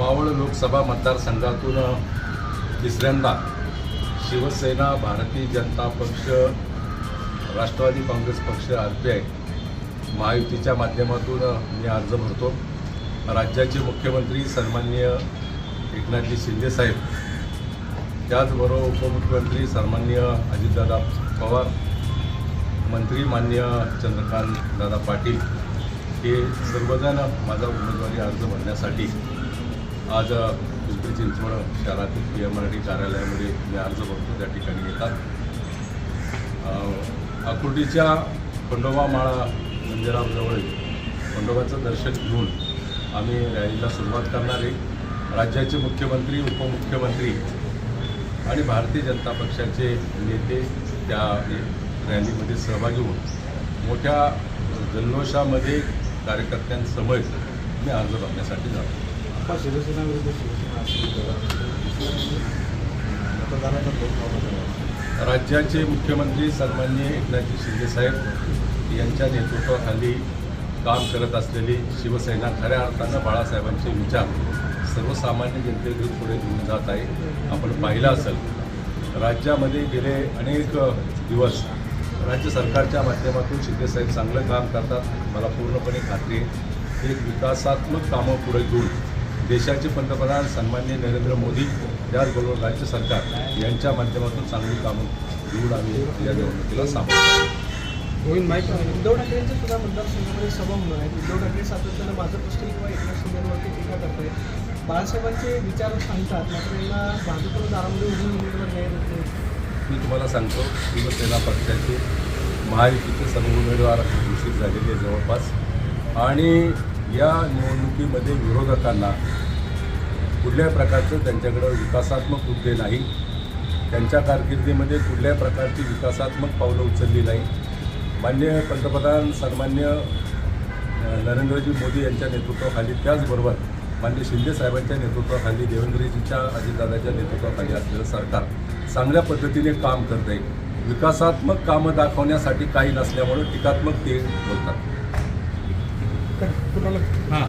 मावळ लोकसभा मतदारसंघातून तिसऱ्यांदा शिवसेना भारतीय जनता पक्ष राष्ट्रवादी काँग्रेस पक्ष आर पी आय महायुतीच्या माध्यमातून मी अर्ज भरतो. राज्याचे मुख्यमंत्री सन्माननीय एकनाथजी शिंदेसाहेब त्याचबरोबर उपमुख्यमंत्री सन्माननीय अजितदादा पवार मंत्री मान्य चंद्रकांत दादा पाटील हे सर्वजण माझा उमेदवारी अर्ज भरण्यासाठी आज पिंपरी चिंचवड शहरातील पी एम आर डी कार्यालयामध्ये मी अर्ज भरतो त्या ठिकाणी येतात. आकुर्डीच्या खंडोबा माळा मंदिराजवळ खंडोबाचं दर्शन घेऊन आम्ही रॅलीला सुरुवात करणार आहे. राज्याचे मुख्यमंत्री उपमुख्यमंत्री आणि भारतीय जनता पक्षाचे नेते त्या रॅलीमध्ये सहभागी होऊन मोठ्या जल्लोषामध्ये कार्यकर्त्यांसमोर मी अर्ज भरण्यासाठी जातो. आपला शिवसेना विरुद्ध शिवसेना असेल राज्याचे मुख्यमंत्री सन्माननीय एकनाथजी शिंदेसाहेब यांच्या नेतृत्वाखाली काम करत असलेली शिवसेना खऱ्या अर्थानं बाळासाहेबांचे विचार सर्वसामान्य जनतेकडे पुढे घेऊन जात आहे. आपण पाहिलं असेल राज्यामध्ये गेले अनेक दिवस राज्य सरकारच्या माध्यमातून शिंदेसाहेब चांगलं काम करतात मला पूर्णपणे खात्री आहे. एक विकासात्मक कामं पुढे घेऊन देशाचे पंतप्रधान सन्माननीय नरेंद्र मोदी त्याचबरोबर राज्य सरकार यांच्या माध्यमातून चांगली कामं घेऊन आम्ही या निवडणुकीला सामोरं. गोविंद माईक उद्धव ठाकरेंच्या सुद्धा मतदारसंघामध्ये सभा होणार आहे. उद्धव ठाकरे सातत्यानं भाजप असतील किंवा एकनाथ शिंदेवरती टीका करतायत. बाळासाहेबांचे विचार सांगतात मात्र यांना भाजपवर दारामध्ये उभून उमेदवार नाही मी तुम्हाला सांगतो शिवसेना पक्षाचे महायुतीचे सर्व उमेदवार घोषित झालेले जवळपास. आणि या निवडणुकीमध्ये विरोधकांना कुठल्याही प्रकारचं त्यांच्याकडं विकासात्मक मुद्दे नाही त्यांच्या कारकिर्दीमध्ये कुठल्याही प्रकारची विकासात्मक पावलं उचलली नाही. मान्य पंतप्रधान सन्मान्य नरेंद्रजी मोदी यांच्या नेतृत्वाखाली त्याचबरोबर मान्य शिंदेसाहेबांच्या नेतृत्वाखाली देवेंद्रजीच्या अजितदादाच्या नेतृत्वाखाली असलेलं सरकार चांगल्या पद्धतीने काम करत आहे विकासात्मक कामं दाखवण्यासाठी काही नसल्यामुळे टीकात्मक ते बोलतात. कुणाला हां.